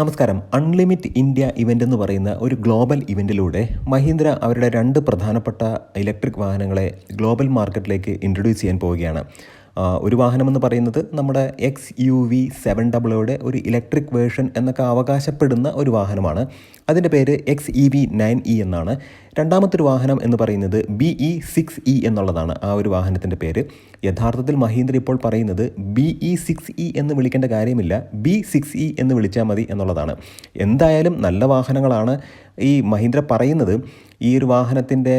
നമസ്കാരം. Unlimited India event എന്ന് പറയുന്ന ഒരു ഗ്ലോബൽ ഇവന്റിലൂടെ മഹീന്ദ്ര അവരുടെ രണ്ട് പ്രധാനപ്പെട്ട ഇലക്ട്രിക് വാഹനങ്ങളെ ഗ്ലോബൽ മാർക്കറ്റിലേക്ക് ഇൻട്രൊഡ്യൂസ് ചെയ്യാൻ പോവുകയാണ്. ഒരു വാഹനമെന്ന് പറയുന്നത് നമ്മുടെ എക്സ് യു വി സെവൻ ഡബിളോയുടെ ഒരു ഇലക്ട്രിക് വേർഷൻ എന്നൊക്കെ അവകാശപ്പെടുന്ന ഒരു വാഹനമാണ്. അതിന്റെ പേര് X E V nine E എന്നാണ്. രണ്ടാമത്തൊരു വാഹനം എന്ന് പറയുന്നത് ബി ഇ സിക്സ് ഇ എന്നുള്ളതാണ് ആ ഒരു വാഹനത്തിന്റെ പേര്. യഥാർത്ഥത്തിൽ മഹീന്ദ്ര ഇപ്പോൾ പറയുന്നത് ബി ഇ സിക്സ് ഇ എന്ന് വിളിക്കേണ്ട കാര്യമില്ല ബി സിക്സ് ഇ എന്ന് വിളിച്ചാൽ മതി എന്നുള്ളതാണ്. എന്തായാലും നല്ല വാഹനങ്ങളാണ് ഈ മഹീന്ദ്ര പറയുന്നത്. ഈ ഒരു വാഹനത്തിന്റെ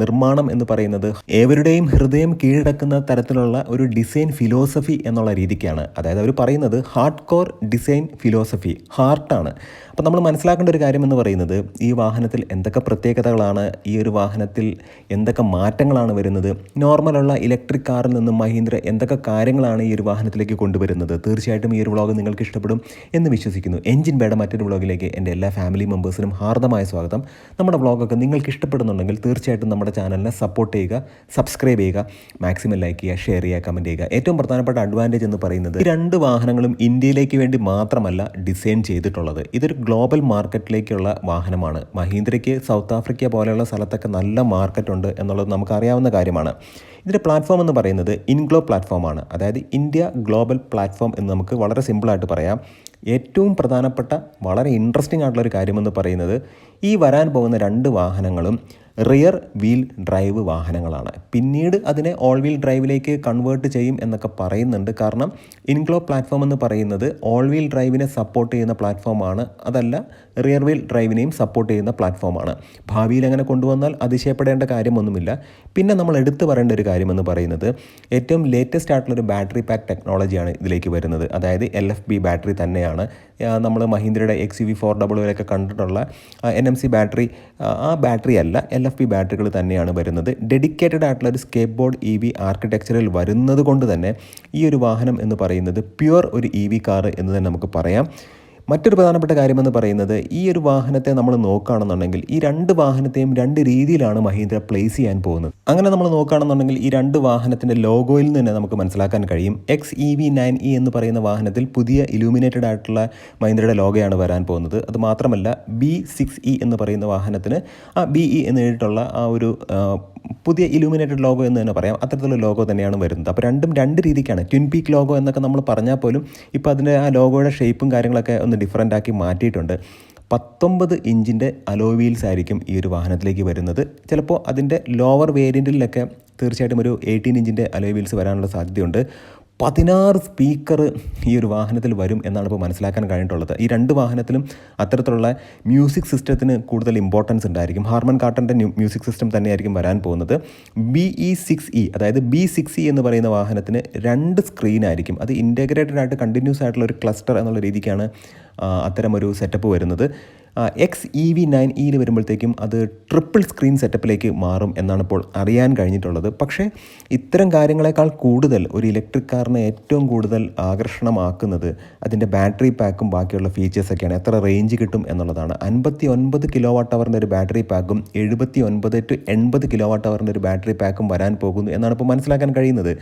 നിർമ്മാണം എന്ന് പറയുന്നത് ഏവരുടെയും ഹൃദയം കീഴടക്കുന്ന തരത്തിലുള്ള ഒരു ഡിസൈൻ ഫിലോസഫി എന്നുള്ള രീതിക്കാണ്. അതായത് അവർ പറയുന്നത് ഹാർഡ് കോർ ഡിസൈൻ ഫിലോസഫി ഹാർട്ടാണ്. അപ്പോൾ നമ്മൾ മനസ്സിലാക്കേണ്ട ഒരു കാര്യം എന്ന് പറയുന്നത് ഈ വാഹനത്തിൽ എന്തൊക്കെ പ്രത്യേകതകളാണ് ഈ ഒരു വാഹനത്തിൽ എന്തൊക്കെ മാറ്റങ്ങളാണ് വരുന്നത്? നോർമലുള്ള ഇലക്ട്രിക് കാറിൽ നിന്നും മഹീന്ദ്ര എന്തൊക്കെ കാര്യങ്ങളാണ് ഈ ഒരു വാഹനത്തിലേക്ക് കൊണ്ടുവരുന്നത്? തീർച്ചയായിട്ടും ഈ ഒരു വ്ളോഗ് നിങ്ങൾക്ക് ഇഷ്ടപ്പെടും എന്ന് വിശ്വസിക്കുന്നു. എഞ്ചിൻ ബേഡ മറ്റൊരു വ്ളോഗിലേക്ക് എന്റെ എല്ലാ ഫാമിലി മെമ്പേഴ്സിനും ഹാർദമായ സ്വാഗതം. നമ്മുടെ വ്ളോഗൊക്കെ നിങ്ങൾക്ക് ഇഷ്ടപ്പെടുന്നുണ്ടെങ്കിൽ തീർച്ചയായിട്ടും നമ്മുടെ ചാനലിനെ സപ്പോർട്ട് ചെയ്യുക സബ്സ്ക്രൈബ് ചെയ്യുക മാക്സിമം ലൈക്ക് ചെയ്യുക ഷെയർ ചെയ്യുക കമന്റ് ചെയ്യുക. ഏറ്റവും പ്രധാനപ്പെട്ട അഡ്വാന്റേജ് എന്ന് പറയുന്നത് രണ്ട് വാഹനങ്ങളും ഇന്ത്യയിലേക്ക് വേണ്ടി മാത്രമല്ല ഡിസൈൻ ചെയ്തിട്ടുള്ളത്. ഇതൊരു ഗ്ലോബൽ മാർക്കറ്റിലേക്കുള്ള വാഹനമാണ്. മഹീന്ദ്രയ്ക്ക് സൗത്ത് ആഫ്രിക്ക പോലെയുള്ള സ്ഥലത്തൊക്കെ നല്ല മാർക്കറ്റുണ്ട് എന്നുള്ളത് നമുക്കറിയാവുന്ന കാര്യമാണ്. ഇതിന്റെ പ്ലാറ്റ്ഫോം എന്ന് പറയുന്നത് ഇൻഗ്ലോ പ്ലാറ്റ്ഫോമാണ്. അതായത് ഇന്ത്യ ഗ്ലോബൽ പ്ലാറ്റ്ഫോം എന്ന് നമുക്ക് വളരെ സിമ്പിളായിട്ട് പറയാം. ഏറ്റവും പ്രധാനപ്പെട്ട വളരെ ഇൻട്രസ്റ്റിംഗ് ആയിട്ടുള്ളൊരു കാര്യമെന്ന് പറയുന്നത് ഈ വരാൻ പോകുന്ന രണ്ട് വാഹനങ്ങളും റിയർ വീൽ ഡ്രൈവ് വാഹനങ്ങളാണ്. പിന്നീട് അതിനെ ഓൾ വീൽ ഡ്രൈവിലേക്ക് കൺവേർട്ട് ചെയ്യും എന്നൊക്കെ പറയുന്നുണ്ട്. കാരണം ഇൻക്ലോ പ്ലാറ്റ്ഫോം എന്ന് പറയുന്നത് ഓൾ വീൽ ഡ്രൈവിനെ സപ്പോർട്ട് ചെയ്യുന്ന പ്ലാറ്റ്ഫോമാണ് അതല്ല റിയർ വീൽ ഡ്രൈവിനെയും സപ്പോർട്ട് ചെയ്യുന്ന പ്ലാറ്റ്ഫോമാണ് ഭാവിയിൽ അങ്ങനെ കൊണ്ടുവന്നാൽ അതിശയപ്പെടേണ്ട കാര്യമൊന്നുമില്ല. പിന്നെ നമ്മൾ എടുത്തു പറയേണ്ട ഒരു കാര്യമെന്ന് പറയുന്നത് ഏറ്റവും ലേറ്റസ്റ്റ് ആയിട്ടുള്ള ഒരു ബാറ്ററി പാക്ക് ടെക്നോളജിയാണ് ഇതിലേക്ക് വരുന്നത്. അതായത് എൽ എഫ് ബി ബാറ്ററി തന്നെയാണ്. നമ്മൾ മഹീന്ദ്രയുടെ X U V four double വരെയൊക്കെ കണ്ടിട്ടുള്ള എൻ എം സി ബാറ്ററി ആ ബാറ്ററി അല്ല എൽ എഫ് ബി ബാറ്ററികൾ തന്നെയാണ് വരുന്നത്. ഡെഡിക്കേറ്റഡ് ആയിട്ടുള്ള ഒരു സ്കേപ്പ് ബോർഡ് ഇ വി ആർക്കിടെക്ചറിൽ വരുന്നത് കൊണ്ട് തന്നെ ഈ ഒരു വാഹനം എന്ന് പറയുന്നത് പ്യുവർ ഒരു ഇ വി കാർ എന്ന് തന്നെ നമുക്ക് പറയാം. മറ്റൊരു പ്രധാനപ്പെട്ട കാര്യമെന്ന് പറയുന്നത് ഈ ഒരു വാഹനത്തെ നമ്മൾ നോക്കുകയാണെന്നുണ്ടെങ്കിൽ ഈ രണ്ട് വാഹനത്തെയും രണ്ട് രീതിയിലാണ് മഹീന്ദ്ര പ്ലേസ് ചെയ്യാൻ പോകുന്നത്. അങ്ങനെ നമ്മൾ നോക്കുകയാണെന്നുണ്ടെങ്കിൽ ഈ രണ്ട് വാഹനത്തിന്റെ ലോഗോയിൽ തന്നെ നമുക്ക് മനസ്സിലാക്കാൻ കഴിയും. X E V nine E എന്ന് പറയുന്ന വാഹനത്തിൽ പുതിയ ഇലൂമിനേറ്റഡ് ആയിട്ടുള്ള മഹീന്ദ്രയുടെ ലോഗോയാണ് വരാൻ പോകുന്നത്. അത് മാത്രമല്ല ബി സിക്സ് ഇ എന്ന് പറയുന്ന വാഹനത്തിന് ആ ബി ഇ എന്ന് എഴുതിയിട്ടുള്ള ആ ഒരു പുതിയ ഇലൂമിനേറ്റഡ് ലോഗോ എന്ന് തന്നെ പറയാം. അത്തരത്തിലുള്ള ലോഗോ തന്നെയാണ് വരുന്നത്. അപ്പോൾ രണ്ടും രണ്ട് രീതിക്കാണ്. ട്വിൻ പീക്ക് ലോഗോ എന്നൊക്കെ നമ്മൾ പറഞ്ഞാൽ പോലും ഇപ്പോൾ അതിന്റെ ആ ലോഗോയുടെ ഷേപ്പും കാര്യങ്ങളൊക്കെ ഒന്ന് ഡിഫറന്റ് ആക്കി മാറ്റിയിട്ടുണ്ട്. പത്തൊമ്പത് ഇഞ്ചിന്റെ അലോവീൽസ് ആയിരിക്കും ഈ ഒരു വാഹനത്തിലേക്ക് വരുന്നത്. ചിലപ്പോൾ അതിന്റെ ലോവർ വേരിയന്റിലൊക്കെ തീർച്ചയായിട്ടും ഒരു എയ്റ്റീൻ ഇഞ്ചിന്റെ അലോവീൽസ് വരാനുള്ള സാധ്യതയുണ്ട്. പതിനാറ് സ്പീക്കർ ഈ ഒരു വാഹനത്തിൽ വരും എന്നാണ് ഇപ്പോൾ മനസ്സിലാക്കാൻ കഴിഞ്ഞിട്ടുള്ളത്. ഈ രണ്ട് വാഹനത്തിലും അത്തരത്തിലുള്ള മ്യൂസിക് സിസ്റ്റത്തിന് കൂടുതൽ ഇമ്പോർട്ടൻസ് ഉണ്ടായിരിക്കും. ഹാർമൺ കാട്ടന്റെ മ്യൂസിക് സിസ്റ്റം തന്നെയായിരിക്കും വരാൻ പോകുന്നത്. ബി ഇ സിക്സ് ഇ അതായത് ബി സിക്സ് ഇ എന്ന് പറയുന്ന വാഹനത്തിന് രണ്ട് സ്ക്രീൻ ആയിരിക്കും അത് ഇന്റഗ്രേറ്റഡ് ആയിട്ട് കണ്ടിന്യൂസ് ആയിട്ടുള്ള ഒരു ക്ലസ്റ്റർ എന്നുള്ള രീതിക്കാണ് അത്തരം ഒരു സെറ്റപ്പ് വരുന്നത്. എക്സ് ഇ വി നയൻ ഇയിൽ വരുമ്പോഴത്തേക്കും അത് ട്രിപ്പിൾ സ്ക്രീൻ സെറ്റപ്പിലേക്ക് മാറും എന്നാണ് ഇപ്പോൾ അറിയാൻ കഴിഞ്ഞിട്ടുള്ളത്. പക്ഷേ ഇത്തരം കാര്യങ്ങളെക്കാൾ കൂടുതൽ ഒരു ഇലക്ട്രിക് കാറിനെ ഏറ്റവും കൂടുതൽ ആകർഷണമാക്കുന്നത് അതിന്റെ ബാറ്ററി പാക്കും ബാക്കിയുള്ള ഫീച്ചേഴ്സൊക്കെയാണ് എത്ര റേഞ്ച് കിട്ടും എന്നുള്ളതാണ്. അൻപത്തി ഒൻപത് കിലോ വാട്ട് അവറിന്റെ ഒരു ബാറ്ററി പാക്കും എഴുപത്തി ഒൻപത് ടു എൺപത് കിലോ വാട്ട് അവറിന്റെ ഒരു ബാറ്ററി പാക്കും വരാൻ പോകുന്നു എന്നാണ് ഇപ്പോൾ മനസ്സിലാക്കാൻ കഴിയുന്നത്.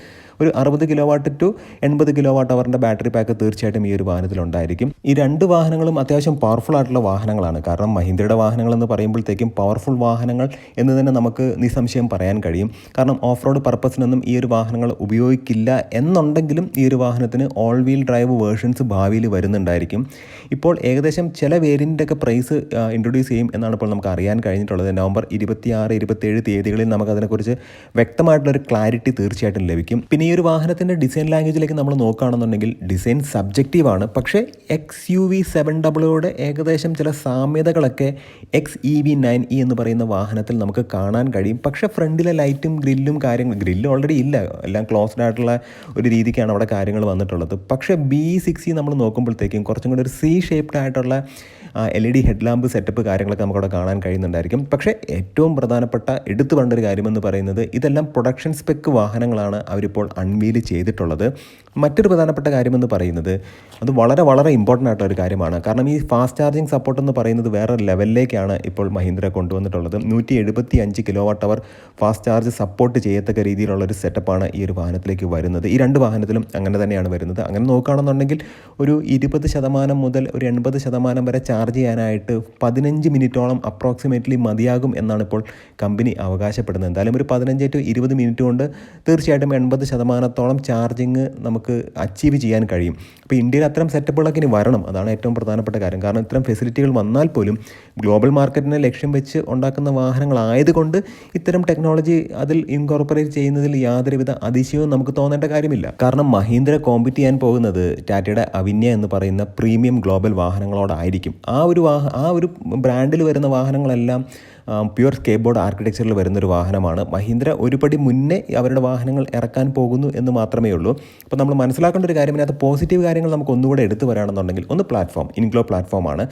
ഒരു അറുപത് കിലോ വാട്ട് ടു എൺപത് കിലോ വാട്ട് അവറിന്റെ ബാറ്ററി പാക്ക് തീർച്ചയായിട്ടും ഈ ഒരു വാഹനത്തിലുണ്ടായിരിക്കും. ഈ രണ്ട് വാഹനങ്ങളും അത്യാവശ്യം പവർഫുൾ ആയിട്ടുള്ള വാഹനങ്ങളാണ്. കാരണം മഹീന്ദ്രയുടെ വാഹനങ്ങൾ എന്ന് പറയുമ്പോഴത്തേക്കും പവർഫുൾ വാഹനങ്ങൾ എന്ന് തന്നെ നമുക്ക് നിസ്സംശയം പറയാൻ കഴിയും. കാരണം ഓഫ് റോഡ് പർപ്പസിനൊന്നും ഈ ഒരു വാഹനങ്ങൾ ഉപയോഗിക്കില്ല എന്നുണ്ടെങ്കിലും ഈ ഒരു വാഹനത്തിന് ഓൾ വീൽ ഡ്രൈവ് വേർഷൻസ് ഭാവിയിൽ വരുന്നുണ്ടായിരിക്കും. ഇപ്പോൾ ഏകദേശം ചില വേരിയന്റൊക്കെ പ്രൈസ് ഇൻട്രൊഡ്യൂസ് ചെയ്യും എന്നാണ് ഇപ്പോൾ നമുക്ക് അറിയാൻ കഴിഞ്ഞിട്ടുള്ളത്. നവംബർ ഇരുപത്തിയാറ് ഇരുപത്തേഴ് തീയതികളിൽ നമുക്ക് അതിനെക്കുറിച്ച് വ്യക്തമായിട്ടുള്ള ഒരു ക്ലാരിറ്റി തീർച്ചയായിട്ടും ലഭിക്കും. പിന്നെ ഈ ഒരു വാഹനത്തിന്റെ ഡിസൈൻ ലാംഗ്വേജിലേക്ക് നമ്മൾ നോക്കുകയാണെന്നുണ്ടെങ്കിൽ ഡിസൈൻ സബ്ജക്റ്റീവാണ് പക്ഷേ എക്സ് യു വി സെവൻ ഡബിളോടെ ഏകദേശം ചില സാമ്യതകളൊക്കെ X E V nine E എന്ന് പറയുന്ന വാഹനത്തിൽ നമുക്ക് കാണാൻ കഴിയും. പക്ഷേ ഫ്രണ്ടിലെ ലൈറ്റും ഗ്രില്ലും കാര്യങ്ങൾ ഗ്രില്ല് ഓൾറെഡി ഇല്ല. എല്ലാം ക്ലോസ്ഡ് ആയിട്ടുള്ള ഒരു രീതിക്കാണ് അവിടെ കാര്യങ്ങൾ വന്നിട്ടുള്ളത്. പക്ഷേ ബി സിക്സ് നമ്മൾ നോക്കുമ്പോഴത്തേക്കും കുറച്ചും കൂടി ഒരു സി ഷേപ്ഡ് ആയിട്ടുള്ള L E D head lamp setup കാര്യങ്ങളൊക്കെ നമുക്കവിടെ കാണാൻ കഴിയുന്നുണ്ടായിരിക്കും. പക്ഷേ ഏറ്റവും പ്രധാനപ്പെട്ട എടുത്തു വേണ്ട ഒരു കാര്യമെന്ന് പറയുന്നത് ഇതെല്ലാം പ്രൊഡക്ഷൻ സ്പെക്ക് വാഹനങ്ങളാണ് അവരിപ്പോൾ അൺവീൽ ചെയ്തിട്ടുള്ളത്. മറ്റൊരു പ്രധാനപ്പെട്ട കാര്യമെന്ന് പറയുന്നത് അത് വളരെ വളരെ ഇമ്പോർട്ടന്റ് ആയിട്ടുള്ള ഒരു കാര്യമാണ്. കാരണം ഈ ഫാസ്റ്റ് ചാർജിങ് സപ്പോർട്ട് എന്ന് പറയുന്നത് വേറെ ലെവലിലേക്കാണ് ഇപ്പോൾ മഹീന്ദ്ര കൊണ്ടുവന്നിട്ടുള്ളത്. നൂറ്റി എഴുപത്തി അഞ്ച് kilowatt hour fast charge support ചെയ്യത്തക്ക രീതിയിലുള്ള ഒരു സെറ്റപ്പാണ് ഈ ഒരു വാഹനത്തിലേക്ക് വരുന്നത്. ഈ രണ്ട് വാഹനത്തിലും അങ്ങനെ തന്നെയാണ് വരുന്നത്. അങ്ങനെ നോക്കുകയാണെന്നുണ്ടെങ്കിൽ ഒരു ഇരുപത് ശതമാനം മുതൽ ഒരു എൺപത് ശതമാനം വരെ ചാർജ് ചെയ്യാനായിട്ട് പതിനഞ്ച് മിനിറ്റോളം അപ്രോക്സിമേറ്റ്ലി മതിയാകും എന്നാണ് ഇപ്പോൾ കമ്പനി അവകാശപ്പെടുന്നത്. എന്തായാലും ഒരു പതിനഞ്ച് ടു ഇരുപത് മിനിറ്റ് കൊണ്ട് തീർച്ചയായിട്ടും എൺപത് ശതമാനത്തോളം ചാർജിങ് നമുക്ക് അച്ചീവ് ചെയ്യാൻ കഴിയും. അപ്പോൾ ഇന്ത്യയിൽ അത്തരം സെറ്റപ്പുകളൊക്കെ ഇനി വരണം. അതാണ് ഏറ്റവും പ്രധാനപ്പെട്ട കാര്യം. കാരണം ഇത്തരം ഫെസിലിറ്റികൾ വന്നാൽ പോലും ഗ്ലോബൽ മാർക്കറ്റിനെ ലക്ഷ്യം വെച്ച് ഉണ്ടാക്കുന്ന വാഹനങ്ങളായതുകൊണ്ട് ഇത്തരം ടെക്നോളജി അതിൽ ഇൻകോർപ്പറേറ്റ് ചെയ്യുന്നതിൽ യാതൊരുവിധ അതിശയവും നമുക്ക് തോന്നേണ്ട കാര്യമില്ല. കാരണം മഹീന്ദ്ര കോമ്പറ്റ് ചെയ്യാൻ പോകുന്നത് ടാറ്റയുടെ അവിന്യ എന്ന് പറയുന്ന പ്രീമിയം ഗ്ലോബൽ വാഹനങ്ങളോടായിരിക്കും. ആ ഒരു വാഹ ആ ഒരു ബ്രാൻഡിൽ വരുന്ന വാഹനങ്ങളെല്ലാം പ്യുവർ സ്കേബോർഡ് ആർക്കിടെക്ചറിൽ വരുന്നൊരു വാഹനമാണ്. മഹീന്ദ്ര ഒരുപടി മുന്നേ അവരുടെ വാഹനങ്ങൾ ഇറക്കാൻ പോകുന്നു എന്ന് മാത്രമേ ഉള്ളൂ. അപ്പോൾ നമ്മൾ മനസ്സിലാക്കേണ്ട ഒരു കാര്യം അതിനകത്ത് പോസിറ്റീവ് കാര്യങ്ങൾ നമുക്ക് ഒന്നുകൂടെ എടുത്തു വരാണെന്നുണ്ടെങ്കിൽ ഒന്ന് പ്ലാറ്റ്ഫോം ഇൻക്ലോ പ്ലാറ്റ്ഫോമാണ്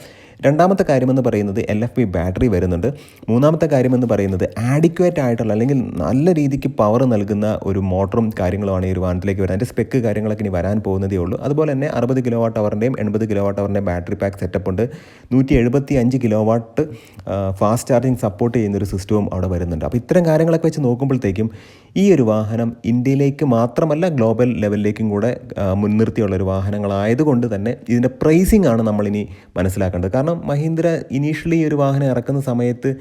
രണ്ടാമത്തെ കാര്യമെന്ന് പറയുന്നത് എൽ എഫ് പി ബാറ്ററി വരുന്നുണ്ട്. മൂന്നാമത്തെ കാര്യമെന്ന് പറയുന്നത് ആഡിക്വേറ്റ് ആയിട്ടുള്ള അല്ലെങ്കിൽ നല്ല രീതിക്ക് പവർ നൽകുന്ന ഒരു മോട്ടറും കാര്യങ്ങളുമാണ് ഈ ഒരു വാഹനത്തിലേക്ക് വരുന്നത്. അതിന്റെ സ്പെക്ക് കാര്യങ്ങളൊക്കെ ഇനി വരാൻ പോകുന്നതേ ഉള്ളൂ. അതുപോലെ തന്നെ അറുപത് കിലോ വാട്ട് അവറിന്റെയും എൺപത് കിലോ വാട്ട് അവറിന്റെയും ബാറ്ററി പാക്ക് സെറ്റപ്പ് ഉണ്ട്. നൂറ്റി എഴുപത്തി അഞ്ച് kilowatt fast charging support ചെയ്യുന്ന ഒരു സിസ്റ്റവും അവിടെ വരുന്നുണ്ട്. അപ്പോൾ ഇത്തരം കാര്യങ്ങളൊക്കെ വെച്ച് നോക്കുമ്പോഴത്തേക്കും ഈ ഒരു വാഹനം ഇന്ത്യയിലേക്ക് മാത്രമല്ല ഗ്ലോബൽ ലെവലിലേക്കും കൂടെ മുൻനിർത്തിയുള്ള ഒരു വാഹനങ്ങളായതുകൊണ്ട് തന്നെ ഇതിന്റെ പ്രൈസിംഗ് ആണ് നമ്മളിനി മനസ്സിലാക്കേണ്ടത്. കാരണം മഹീന്ദ്ര ഇനീഷ്യലി ഈ ഒരു വാഹനം ഇറക്കുന്ന സമയത്ത്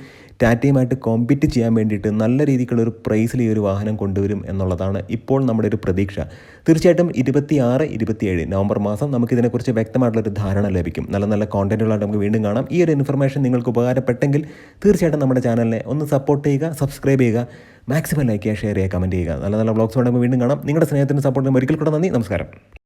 ടാറ്റയുമായിട്ട് കോമ്പീറ്റ് ചെയ്യാൻ വേണ്ടിയിട്ട് നല്ല രീതിക്കുള്ള ഒരു പ്രൈസിൽ ഈ ഒരു വാഹനം കൊണ്ടുവരും എന്നുള്ളതാണ് ഇപ്പോൾ നമ്മുടെ ഒരു പ്രതീക്ഷ. തീർച്ചയായിട്ടും ഇരുപത്തി ആറ് ഇരുപത്തിയേഴ് നവംബർ മാസം നമുക്ക് ഇതിനെക്കുറിച്ച് വ്യക്തമായിട്ടുള്ളൊരു ധാരണ ലഭിക്കും. നല്ല നല്ല കോണ്ടന്റുകളായിട്ട് നമുക്ക് വീണ്ടും കാണാം. ഈ ഒരു ഇൻഫർമേഷൻ നിങ്ങൾക്ക് ഉപകാരപ്പെട്ടെങ്കിൽ തീർച്ചയായിട്ടും നമ്മുടെ ചാനലിനെ ഒന്ന് സപ്പോർട്ട് ചെയ്യുക സബ്സ്ക്രൈബ് ചെയ്യുക മാക്സിമം ലൈക്ക് ചെയ്യുക ഷെയർ ചെയ്യുക കമന്റ് ചെയ്യുക. നല്ല നല്ല ബ്ലോഗ്സ് വേണമെങ്കിൽ വീണ്ടും കാണാം. നിങ്ങളുടെ സ്നേഹത്തിന്റെ സപ്പോർട്ടിന് ഒരിക്കൽ കൂടെ നന്ദി. നമസ്കാരം.